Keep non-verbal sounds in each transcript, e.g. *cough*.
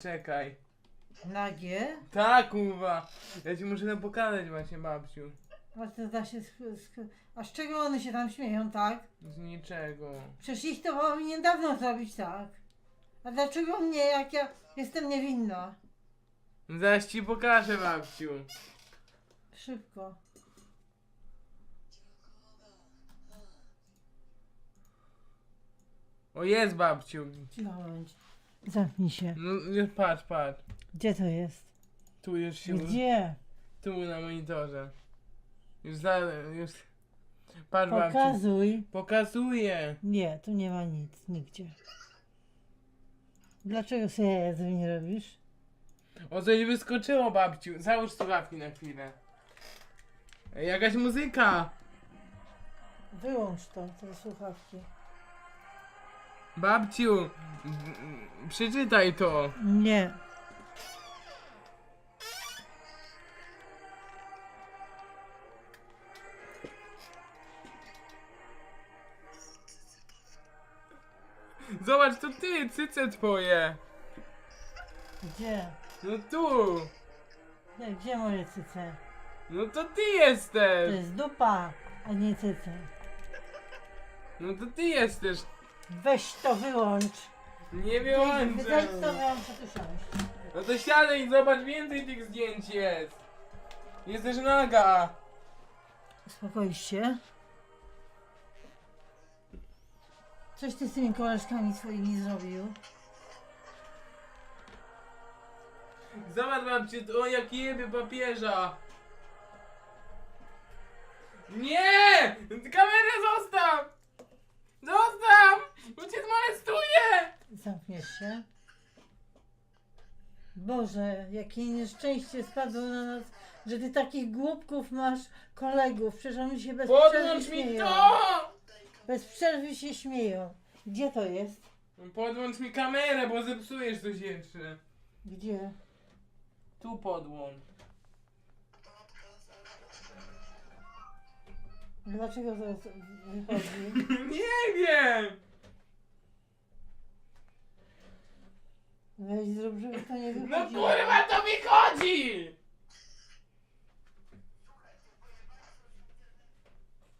Czekaj. Nagie? Tak, kurwa. Ja ci muszę to pokazać właśnie, babciu. Właśnie da się sk- sk- A z czego one się tam śmieją, tak? Z niczego. Przecież ich to powinien dawno zrobić, tak? A dlaczego mnie, jak ja jestem niewinna? Zaraz ci pokażę, babciu. Szybko. O, jest babciu. Bądź. Zamknij się. No, patrz, patrz. Gdzie to jest? Tu już się... Gdzie? Tu na monitorze. Już za... już... Patrz, babciu. Pokazuj. Pokazuję. Nie, tu nie ma nic, nigdzie. Dlaczego sobie jaja nie robisz? O, coś wyskoczyło, babciu. Załóż słuchawki na chwilę. Jakaś muzyka. Wyłącz to, te słuchawki. Babciu, przeczytaj to. Nie. Zobacz, to ty, cyce twoje. Gdzie? No tu. Nie, gdzie moje cyce? No to ty To jesteś. jest dupa, a nie cyce. No to ty jesteś. Weź to wyłącz. Nie Wydaj wyłączę. to, tu siąść. No to siadaj i zobacz, więcej tych zdjęć jest. Jesteś naga. Uspokoisz się. Coś ty z tymi koleżkami swoimi zrobił. Zobacz babciu, o jak jebie papieża. Nie! Kamerę zostaw! Zostaw! Bo cię Zamkniesz się. Boże, jakie nieszczęście spadło na nas, że ty takich głupków masz kolegów. Przecież oni się bez przerwy Podłącz mi śmieją. to! Bez przerwy się śmieją. Gdzie to jest? Podłącz mi kamerę, bo zepsujesz coś jeszcze. Gdzie? Tu podłącz. Dlaczego to wychodzi? *laughs* Nie wiem! Weź zrób, żeby to nie No wychodziło. kurwa to mi chodzi!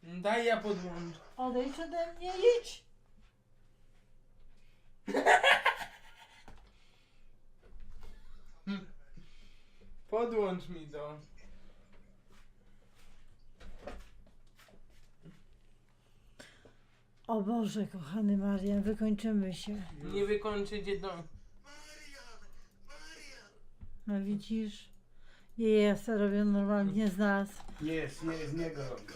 Daj ja podłączę. Odejdź ode mnie, idź! Podłącz mi to. O Boże, kochany Marian, wykończymy się. Nie wykończycie to. No widzisz? Jej jasne robią normalnie z nas. Jest, nie, z niego robię.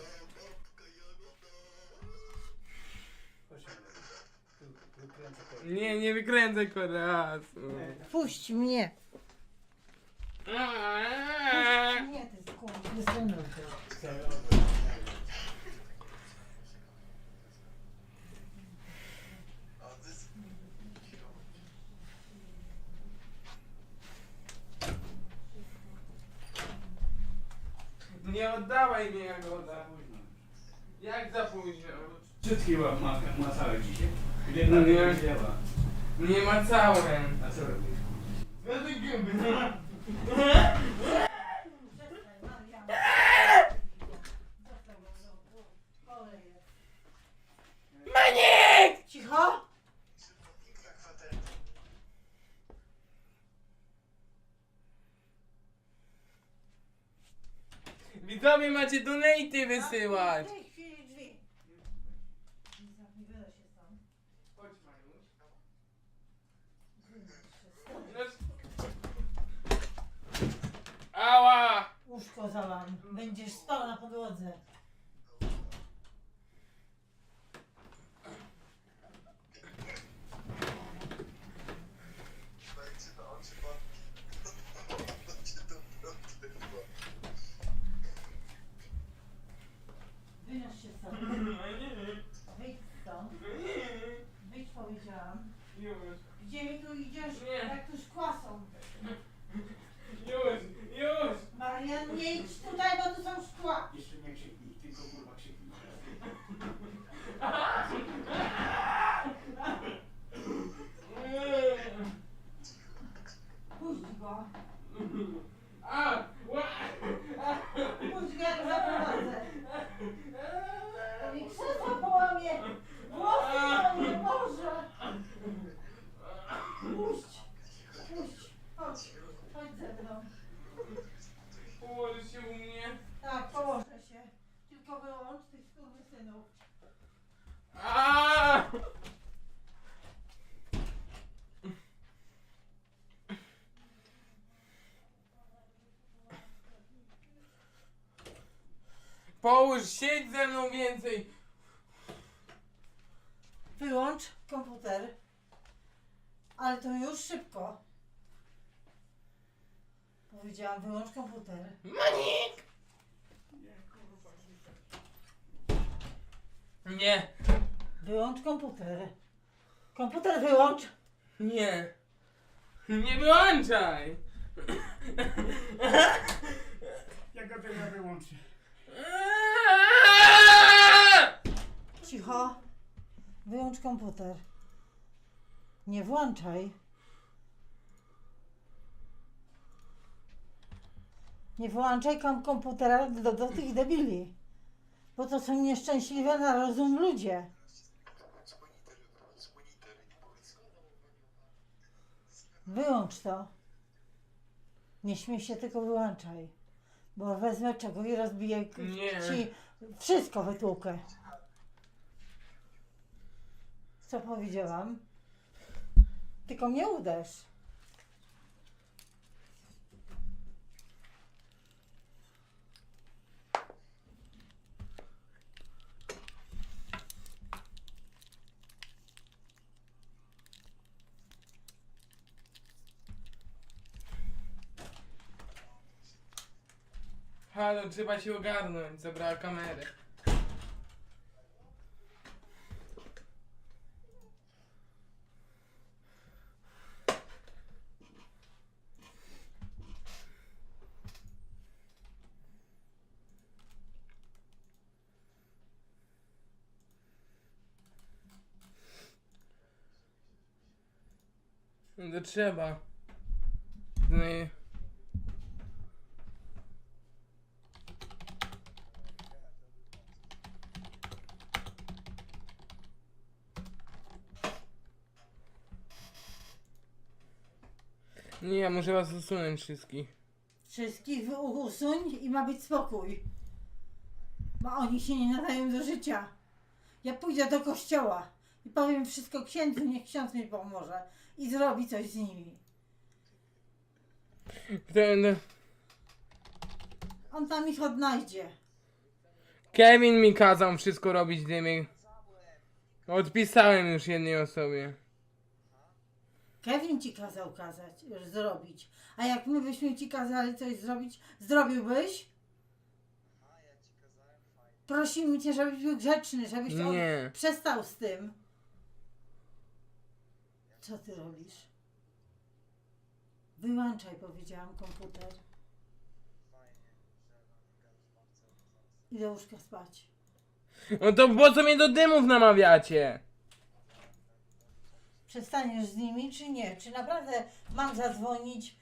Nie, nie wykręcaj korasu. Puść mnie! Puść mnie, ty skurwysynu. Chcę robić. Nie oddawaj mi Jagoda. Jak za późno? Wszystkie ma, ma, ma całe dzisiaj. Jedna Nie. nie wzięła. Nie ma całym. A co robisz? No ty gęby. Maniek! Cicho! Widzowie macie donaty wysyłać. W tej chwili drzwi. Nie wyda się. Chodź Mariusz. Ała! Łóżko zalam. Będziesz spał na podłodze. Wynoś się stąd. Wyjdź stąd. Wyjdź powiedziałam. Już, Gdzie mi tu idziesz? Nie. Jak tu szkła są. już, już! Marian, nie idź tutaj, bo tu są szkła. Jeszcze nie krzyknij. Puść go. A! Ła! Puść go, jak zaprowadzę. To mi krzesło połamie. Włosy połamie, Boże. Puść. Puść. Chodź. Chodź ze mną. Położysz się u mnie? Tak, położę się. Tylko wyłącz tych skurwysynów. A! Połóż, siedź ze mną więcej. Wyłącz komputer. Ale to już szybko. Powiedziałam, wyłącz komputer. Manik! Nie, Wyłącz komputer. Komputer wyłącz. nie. Nie wyłączaj. Ja go tego wyłączę. *laughs* Wyłącz komputer. Nie włączaj. Nie włączaj kom komputera do, do tych debili. Bo to są nieszczęśliwe na rozum ludzie. Wyłącz to. Nie śmiej się, tylko wyłączaj. Bo wezmę czego i rozbiję Nie. ci wszystko wytłukę. Co powiedziałam? Tylko mnie uderz. Halo, trzeba się ogarnąć. Zabrała kamerę. No trzeba. No i... Nie, ja muszę was usunąć wszystkich. Wszystkich wy- usuń i ma być spokój. Bo oni się nie nadają do życia. Ja pójdę do kościoła i powiem wszystko księdzu, niech ksiądz mi pomoże i zrobi coś z nimi. Ten... On tam ich odnajdzie. Kevin mi kazał wszystko robić dymy. Odpisałem już jednej osobie. Kevin ci kazał kazać, już zrobić. A jak my byśmy ci kazali coś zrobić, zrobiłbyś? Prosimy cię, żebyś był grzeczny, żebyś. Nie. przestał z tym. Co ty robisz? Wyłączaj, powiedziałam, komputer. I do łóżka spać. No to po co mnie do dymów namawiacie? Przestaniesz z nimi, czy nie? Czy naprawdę mam zadzwonić y,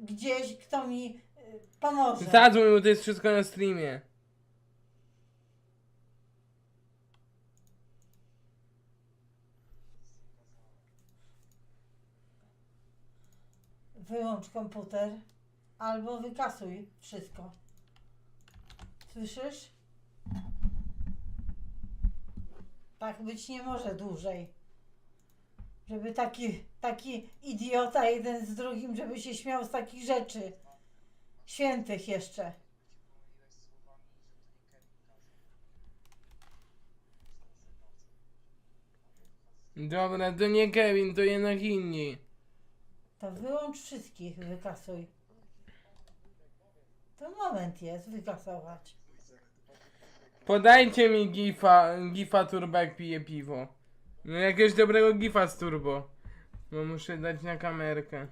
gdzieś, kto mi y, pomoże? Zadzwoń, bo to jest wszystko na streamie. Wyłącz komputer albo wykasuj wszystko. Słyszysz? Tak być nie może dłużej. Żeby taki, taki idiota jeden z drugim, żeby się śmiał z takich rzeczy. Świętych jeszcze. Dobra, to nie Kevin, to jednak inni. To wyłącz wszystkich, wykasuj. To moment jest, wykasować. Podajcie mi gifa, gifa turbo jak pije piwo. No jakiegoś dobrego gifa z turbo. Bo muszę dać na kamerkę.